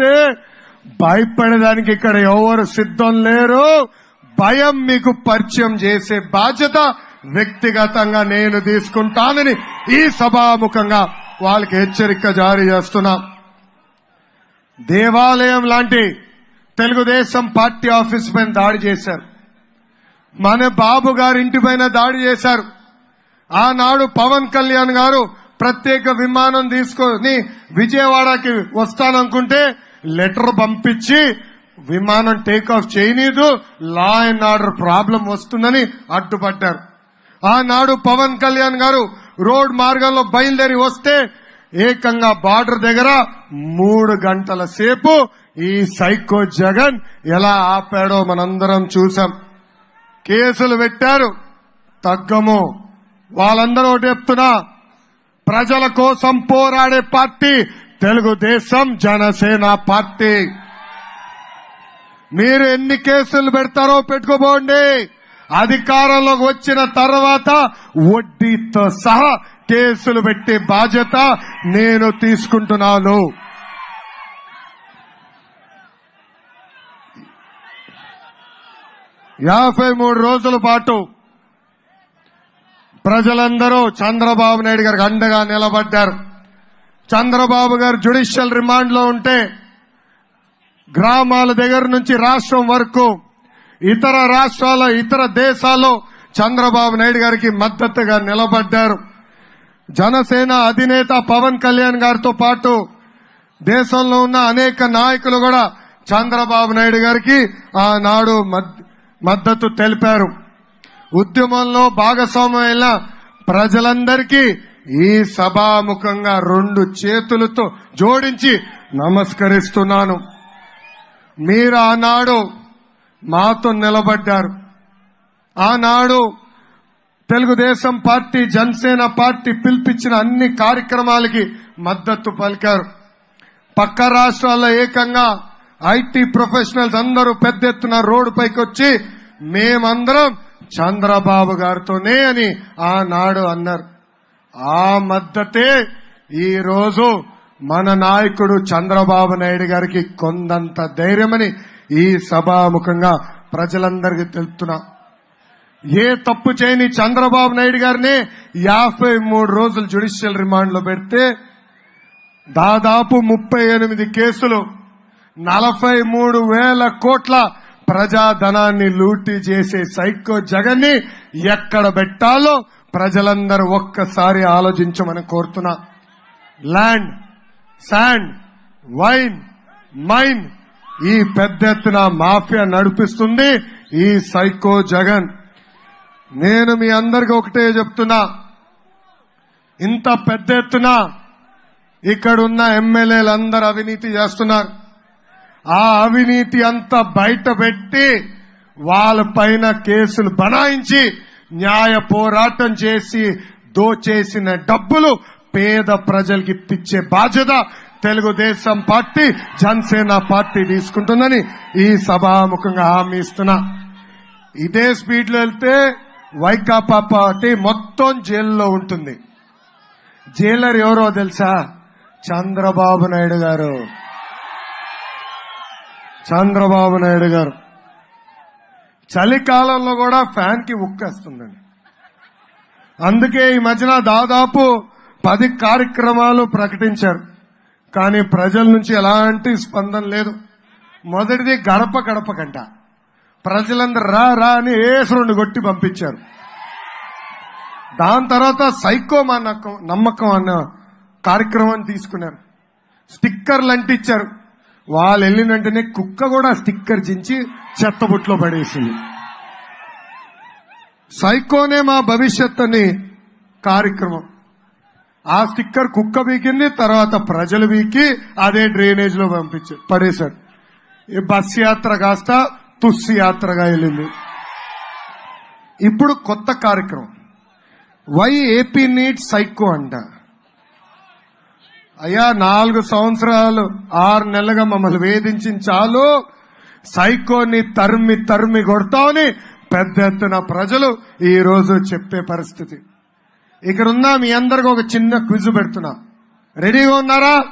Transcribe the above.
వస్తే భయపడడానికి ఇక్కడ ఎవరు సిద్ధం లేరు. భయం మీకు పరిచయం చేసే బాధ్యత వ్యక్తిగతంగా నేను తీసుకుంటానని ఈ సభాముఖంగా వాళ్ళకి హెచ్చరిక జారీ చేస్తున్నా. దేవాలయం లాంటి తెలుగుదేశం పార్టీ ఆఫీస్ పైన దాడి చేశారు. మన బాబు గారి ఇంటి పైన దాడి చేశారు. ఆనాడు పవన్ కళ్యాణ్ గారు ప్రత్యేక విమానం తీసుకొని విజయవాడకి వస్తాననుకుంటే లెటర్ పంపించి విమానం టేక్ ఆఫ్ చేయనీదు. లా అండ్ ఆర్డర్ ప్రాబ్లం వస్తుందని అడ్డుపడ్డారు. ఆనాడు పవన్ కళ్యాణ్ గారు రోడ్ మార్గంలో బయలుదేరి వస్తే ఏకంగా బార్డర్ దగ్గర మూడు గంటల సేపు ఈ సైకో జగన్ ఎలా ఆపాడో మనందరం చూసాం కేసులు పెట్టారు. తగ్గము. వాళ్ళందరూ ఒకటి చెప్తున్నా. ప్రజల కోసం పోరాడే పార్టీ తెలుగుదేశం జనసేన పార్టీ. మీరు ఎన్ని కేసులు పెడతారో పెట్టుకోబోండి. అధికారంలోకి వచ్చిన తర్వాత వడ్డీతో సహా కేసులు పెట్టే బాధ్యత నేను తీసుకుంటున్నాను. యాభై మూడు రోజుల పాటు ప్రజలందరూ చంద్రబాబు నాయుడు గారికి అండగా నిలబడ్డారు. చంద్రబాబు గారు జ్యుడిషియల్ రిమాండ్లో ఉంటే గ్రామాల దగ్గర నుంచి రాష్ట్రం వరకు ఇతర రాష్ట్రాల ఇతర దేశాల్లో చంద్రబాబు నాయుడు గారికి మద్దతుగా నిలబడ్డారు. జనసేన అధినేత పవన్ కళ్యాణ్ గారితో పాటు దేశంలో ఉన్న అనేక నాయకులు కూడా చంద్రబాబు నాయుడు గారికి ఆనాడు మద్- మద్దతు తెలిపారు. ఉద్యమంలో భాగస్వామ్యమైన ప్రజలందరికీ ఈ సభాముఖంగా రెండు చేతులతో జోడించి నమస్కరిస్తున్నాను. మీరు ఆనాడు మాతో నిలబడ్డారు. ఆనాడు తెలుగుదేశం పార్టీ జనసేన పార్టీ పిలిపించిన అన్ని కార్యక్రమాలకి మద్దతు పలికారు. పక్క రాష్ట్రాల్లో ఏకంగా ఐటీ ప్రొఫెషనల్స్ అందరూ పెద్ద ఎత్తున రోడ్డు పైకి వచ్చి మేమందరం చంద్రబాబు గారితోనే అని ఆనాడు అన్నారు. ఆ మద్దతే ఈ రోజు మన నాయకుడు చంద్రబాబు నాయుడు గారికి కొందంత ధైర్యమని ఈ సభాముఖంగా ప్రజలందరికీ తెలుపుతున్నా. ఏ తప్పు చేయని చంద్రబాబు నాయుడు గారిని యాభై మూడు రోజులు జ్యుడిషియల్ రిమాండ్లో పెడితే దాదాపు ముప్పై ఎనిమిది కేసులు నలభై మూడు వేల కోట్ల ప్రజాధనాన్ని లూటీ చేసే సైకో జగన్ని ఎక్కడ పెట్టాలో ప్రజలందరూ ఒక్కసారి ఆలోచించమని కోరుతున్నా. ల్యాండ్ శాండ్ వైన్ మైన్ ఈ పెద్ద ఎత్తున మాఫియా నడిపిస్తుంది ఈ సైకో జగన్. నేను మీ అందరికి ఒకటే చెప్తున్నా. ఇంత పెద్ద ఎత్తున ఇక్కడున్న ఎమ్మెల్యేలందరూ అవినీతి చేస్తున్నారు. ఆ అవినీతి అంతా బయట పెట్టి వాళ్ళ పైన కేసులు బనాయించి న్యాయ పోరాటం చేసి దోచేసిన డబ్బులు పేద ప్రజలకి ఇప్పించే బాధ్యత తెలుగుదేశం పార్టీ జనసేన పార్టీ తీసుకుంటుందని ఈ సభాముఖంగా హామీ ఇస్తున్నా. ఇదే స్పీడ్లో వెళ్తే వైకాపా పార్టీ మొత్తం జైల్లో ఉంటుంది. జైలర్ ఎవరో తెలుసా? చంద్రబాబు నాయుడు గారు. చంద్రబాబు నాయుడు గారు. చలికాలంలో కూడా ఫ్యాన్కి ఉక్కేస్తుందండి. అందుకే ఈ మధ్యన దాదాపు పది కార్యక్రమాలు ప్రకటించారు. కానీ ప్రజల నుంచి ఎలాంటి స్పందన లేదు. మొదటిది గడప గడప కంట ప్రజలందరూ రా రా అని ఏసు కొట్టి పంపించారు. దాని తర్వాత సైకో మా నమ్మకం అన్న కార్యక్రమాన్ని తీసుకున్నారు. స్టిక్కర్లు అంటించారు. వాళ్ళు వెళ్ళిన వెంటనే కుక్క కూడా స్టిక్కర్ చించి చెత్తబుట్లో పడేసింది. సైకోనే మా భవిష్యత్ అని కార్యక్రమం. ఆ స్టిక్కర్ కుక్క వీకింది తర్వాత ప్రజలు వీకి అదే డ్రైనేజ్లో పంపించారు పడేశారు. ఈ బస్ యాత్ర కాస్త తుస్సి యాత్రగా వెళ్ళింది. ఇప్పుడు కొత్త కార్యక్రమం. వై ఏపీ నీడ్ సైకో అంట. అయ్యా నాలుగు సంవత్సరాలు ఆరు నెలలుగా మమ్మల్ని వేధించిన చాలు. సైకోని తరిమి తరిమి కొడతామని పెద్ద ఎత్తున ప్రజలు ఈ రోజు చెప్పే పరిస్థితి. ఇక్కడ ఉన్న మీ అందరికి ఒక చిన్న క్విజ్ పెడుతున్నా. రెడీగా ఉన్నారా?